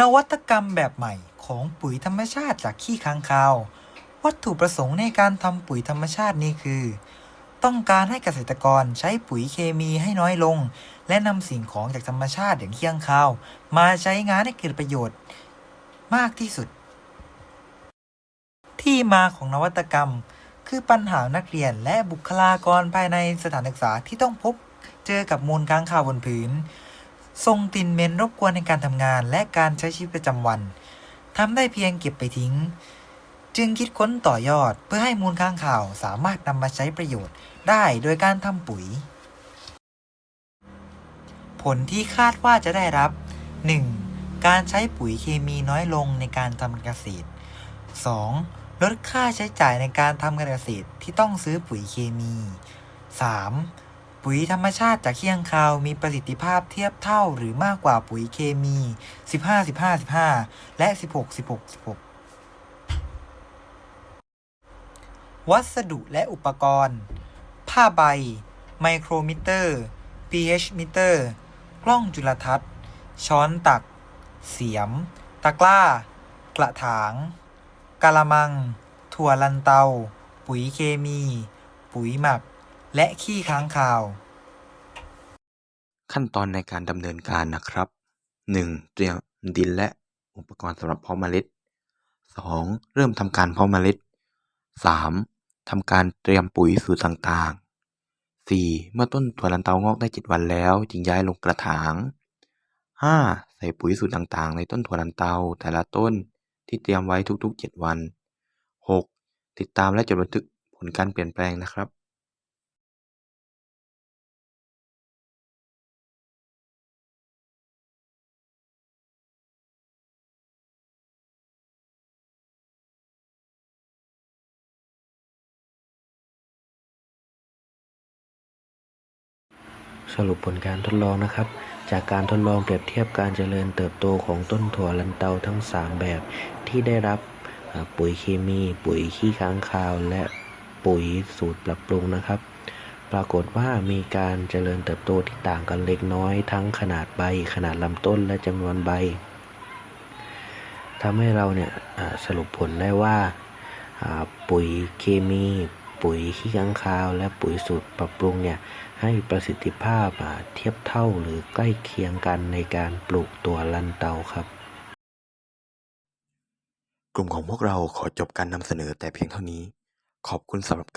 นวัตกรรมแบบใหม่ของปุ๋ยธรรมชาติจากขี้ค้างคาว วัตถุประสงค์ในการทำปุ๋ยธรรมชาตินี้คือ ต้องการให้เกษตรกรใช้ปุ๋ยเคมีให้น้อยลง และนำสิ่งของจากธรรมชาติอย่างขี้ค้างคาว มาใช้งานให้เกิดประโยชน์มากที่สุด ที่มาของนวัตกรรม คือปัญหานักเรียนและบุคลากรภายในสถานศึกษาที่ต้องพบเจอกับมูลค้างคาวบนผืน ส่งกลิ่นเหม็นรบกวนในการทำงานและการใช้ชีวิตประจำวันทำได้เพียงเก็บไปทิ้ง จึงคิดค้นต่อยอดเพื่อให้มูลค้างคาวสามารถนำมาใช้ประโยชน์ได้โดยการทำปุ๋ย ผลที่คาดว่าจะได้รับ 1. การใช้ปุ๋ยเคมีน้อยลงในการทำกรเกษตร 2. ลดค่าใช้จ่ายในการทำการเกษตรที่ต้องซื้อปุ๋ยเคมี 3. ปุ๋ยธรรมชาติจากเขี้ยงคาวมีประสิทธิภาพเทียบเท่าหรือมากกว่าปุ๋ยเคมี 15 15 15 และ 16 16 16 วัสดุและอุปกรณ์ ผ้าใบ ไมโครมิเตอร์ pH มิเตอร์ กล้องจุลทรรศน์ ช้อนตัก เสียม ตะกร้า กระถาง กะละมัง ถั่วลันเตา ปุ๋ยเคมี ปุ๋ยหมัก และขี้ค้างคาว ขั้นตอนในการดำเนินการนะครับ 1. เตรียมดินและอุปกรณ์สำหรับเพาะเมล็ด 2. เริ่มทำการเพาะเมล็ด 3. ทำการเตรียมปุ๋ยสูตรต่างๆ 4. เมื่อต้นถั่วลันเตางอกได้ 7 วันแล้ว จึงย้ายลงกระถาง 5. ใส่ปุ๋ยสูตรต่างๆ ในต้นถั่วลันเตาแต่ละต้นที่เตรียมไว้ทุกๆ 7 วัน 6. ติดตามและจดบันทึกผลการเปลี่ยนแปลงนะครับ สรุปผลการทดลองนะครับ จากการทดลองเปรียบเทียบการเจริญเติบโตของต้นถั่วลันเตาทั้ง 3 แบบที่ได้รับปุ๋ยเคมี ปุ๋ยขี้ค้างคาว และปุ๋ยสูตรปรับปรุงนะครับ ปรากฏว่ามีการเจริญเติบโตที่ต่างกันเล็กน้อย ทั้งขนาดใบ ขนาดลำต้นและจำนวนใบทำให้เราเนี่ยสรุปผลได้ว่าปุ๋ยเคมี ปุ๋ยขี้ค้างคาว และปุ๋ยสูตรปรับปรุงเนี่ยให้ประสิทธิภาพเทียบเท่าหรือใกล้เคียงกันในการปลูกตัวลันเตาครับ กลุ่มของพวกเราขอจบการนำเสนอแต่เพียงเท่านี้ ขอบคุณสำหรับ